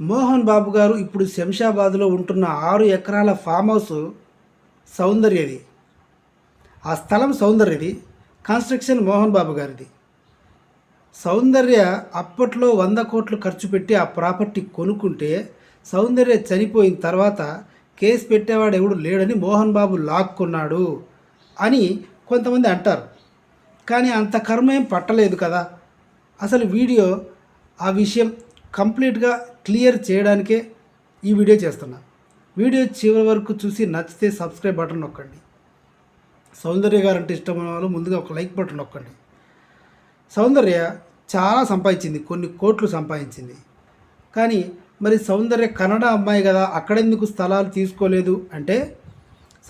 మోహన్ బాబు గారు ఇప్పుడు శంషాబాద్లో ఉంటున్న ఆరు ఎకరాల ఫామ్ హౌస్ సౌందర్యది ఆ స్థలం సౌందర్యది కన్స్ట్రక్షన్ మోహన్ బాబు గారిది. సౌందర్య అప్పట్లో వంద కోట్లు ఖర్చు పెట్టి ఆ ప్రాపర్టీ కొనుక్కుంటే సౌందర్య చనిపోయిన తర్వాత కేసు పెట్టేవాడు ఎవడు లేడని మోహన్ బాబు లాక్కున్నాడు అని కొంతమంది అంటారు. కానీ అంత కర్మ ఏం పట్టలేదు కదా. అసలు వీడియో ఆ విషయం కంప్లీట్గా క్లియర్ చేయడానికే ఈ వీడియో చేస్తున్నా. వీడియో చివరి వరకు చూసి నచ్చితే సబ్స్క్రైబ్ బటన్ నొక్కండి. సౌందర్య గారు అంటే ఇష్టమైన వాళ్ళు ముందుగా ఒక లైక్ బటన్ నొక్కండి. సౌందర్య చాలా సంపాదించింది కొన్ని కోట్లు సంపాదించింది. కానీ మరి సౌందర్య కన్నడ అమ్మాయి కదా అక్కడెందుకు స్థలాలు తీసుకోలేదు అంటే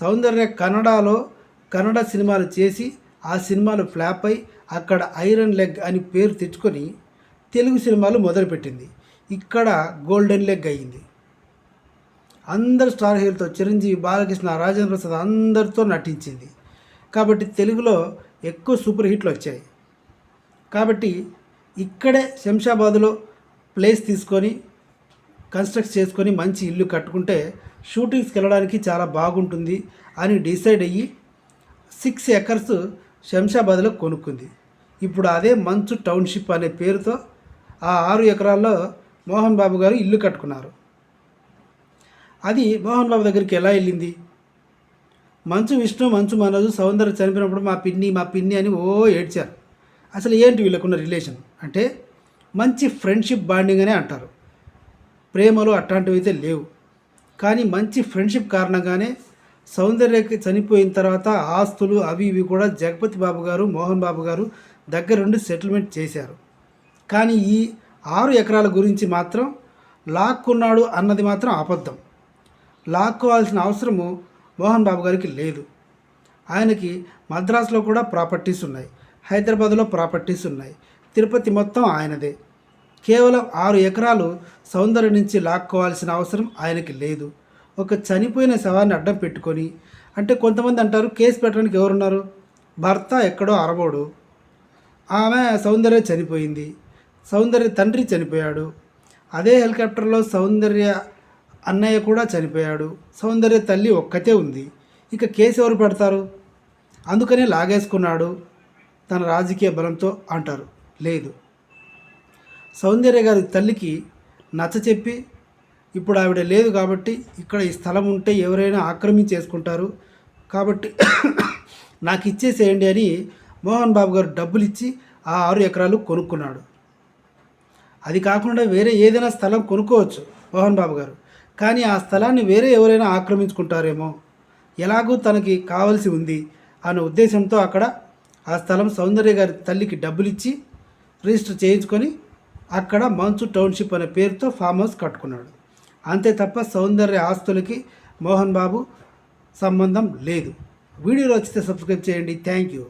సౌందర్య కన్నడలో కన్నడ సినిమాలు చేసి ఆ సినిమాలు ఫ్లాప్ అయి అక్కడ ఐరన్ లెగ్ అని పేరు తెచ్చుకొని తెలుగు సినిమాలు మొదలుపెట్టింది. ఇక్కడ గోల్డెన్ లెగ్ అయ్యింది. అందరు స్టార్ హీరోతో చిరంజీవి బాలకృష్ణ రాజేంద్ర ప్రసాద్ అందరితో నటించింది. కాబట్టి తెలుగులో ఎక్కువ సూపర్ హిట్లు వచ్చాయి. కాబట్టి ఇక్కడే శంషాబాద్లో ప్లేస్ తీసుకొని కన్స్ట్రక్ట్ చేసుకొని మంచి ఇల్లు కట్టుకుంటే షూటింగ్స్కి వెళ్ళడానికి చాలా బాగుంటుంది అని డిసైడ్ అయ్యి సిక్స్ ఎకర్స్ శంషాబాద్లో కొనుక్కుంది. ఇప్పుడు అదే మంచు టౌన్షిప్ అనే పేరుతో ఆ ఆరు ఎకరాల్లో మోహన్ బాబు గారు ఇల్లు కట్టుకున్నారు. అది మోహన్ బాబు దగ్గరికి ఎలా వెళ్ళింది? మంచు విష్ణు మంచు మనోజు సౌందర్య చనిపోయినప్పుడు మా పిన్ని మా పిన్ని అని ఓ ఏడ్చారు. అసలు ఏంటి వీళ్ళకున్న రిలేషన్? అంటే మంచి ఫ్రెండ్షిప్ బాండింగ్ అనే అంటారు. ప్రేమలు అట్లాంటివి అయితే లేవు. కానీ మంచి ఫ్రెండ్షిప్ కారణంగానే సౌందర్యకి చనిపోయిన తర్వాత ఆస్తులు అవి ఇవి కూడా జగపతి బాబు గారు మోహన్ బాబు గారు దగ్గరుండి సెటిల్మెంట్ చేశారు. కానీ ఈ ఆరు ఎకరాల గురించి మాత్రం లాక్కున్నాడు అన్నది మాత్రం అబద్ధం. లాక్కోవాల్సిన అవసరము మోహన్ బాబు గారికి లేదు. ఆయనకి మద్రాసులో కూడా ప్రాపర్టీస్ ఉన్నాయి. హైదరాబాద్లో ప్రాపర్టీస్ ఉన్నాయి. తిరుపతి మొత్తం ఆయనదే. కేవలం ఆరు ఎకరాలు సౌందర్య నుంచి లాక్కోవాల్సిన అవసరం ఆయనకి లేదు. ఒక చనిపోయిన శవాన్ని అడ్డం పెట్టుకొని అంటే కొంతమంది అంటారు కేసు పెట్టడానికి ఎవరున్నారు? భర్త ఎక్కడో అరబోడు. ఆమె సౌందర్య చనిపోయింది. సౌందర్య తండ్రి చనిపోయాడు. అదే హెలికాప్టర్లో సౌందర్య అన్నయ్య కూడా చనిపోయాడు. సౌందర్య తల్లి ఒక్కతే ఉంది. ఇక కేసు ఎవరు పెడతారు? అందుకనే లాగేసుకున్నాడు. తన రాజకీయ బలంతో అంటారు. లేదు. సౌందర్య గారి తల్లికి నచ్చ చెప్పి ఇప్పుడు ఆవిడ లేదు కాబట్టి ఇక్కడ ఈ స్థలం ఉంటే ఎవరైనా ఆక్రమించేసుకుంటారు కాబట్టి నాకు ఇచ్చేసేయండి అని మోహన్ బాబు గారు డబ్బులు ఇచ్చి ఆ ఆరు ఎకరాలు కొనుక్కున్నాడు. అది కాకుండా వేరే ఏదైనా స్థలం కొనుక్కోవచ్చు మోహన్ బాబు గారు. కానీ ఆ స్థలాన్ని వేరే ఎవరైనా ఆక్రమించుకుంటారేమో? ఎలాగూ తనకి కావలసి ఉంది అనే ఉద్దేశంతో అక్కడ ఆ స్థలం సౌందర్య గారి తల్లికి డబ్బులు ఇచ్చి రిజిస్టర్ చేయించుకొని అక్కడ మంచు టౌన్షిప్ అనే పేరుతో ఫామ్ హౌస్ కట్టుకున్నాడు. అంతే తప్ప సౌందర్య ఆస్తులకి మోహన్ బాబు సంబంధం లేదు. వీడియోలో వచ్చితే సబ్స్క్రైబ్ చేయండి. Thank you.